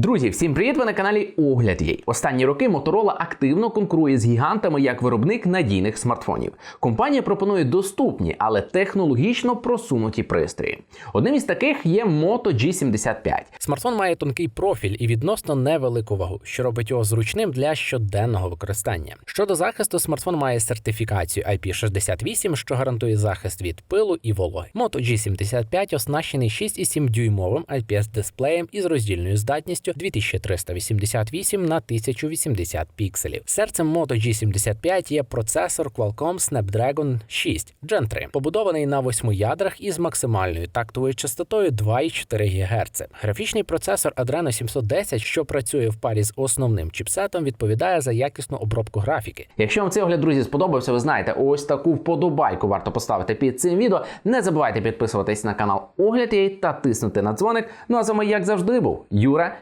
Друзі, всім привіт! Ви на каналі Огляд Єй. Останні роки Motorola активно конкурує з гігантами як виробник надійних смартфонів. Компанія пропонує доступні, але технологічно просунуті пристрої. Одним із таких є Moto G75. Смартфон має тонкий профіль і відносно невелику вагу, що робить його зручним для щоденного використання. Щодо захисту, смартфон має сертифікацію IP68, що гарантує захист від пилу і вологи. Moto G75 оснащений 6,7 дюймовим IPS дисплеєм із роздільною здатністю 2388 на 1080 пікселів. Серцем Moto G75 є процесор Qualcomm Snapdragon 6 Gen 3, побудований на 8 ядрах із максимальною тактовою частотою 2,4 ГГц. Графічний процесор Adreno 710, що працює в парі з основним чіпсетом, відповідає за якісну обробку графіки. Якщо вам цей огляд, друзі, сподобався, ви знаєте, ось таку вподобайку варто поставити під цим відео. Не забувайте підписуватись на канал Огляд Єй та тиснути на дзвоник. Ну а з вами, як завжди, був Юра.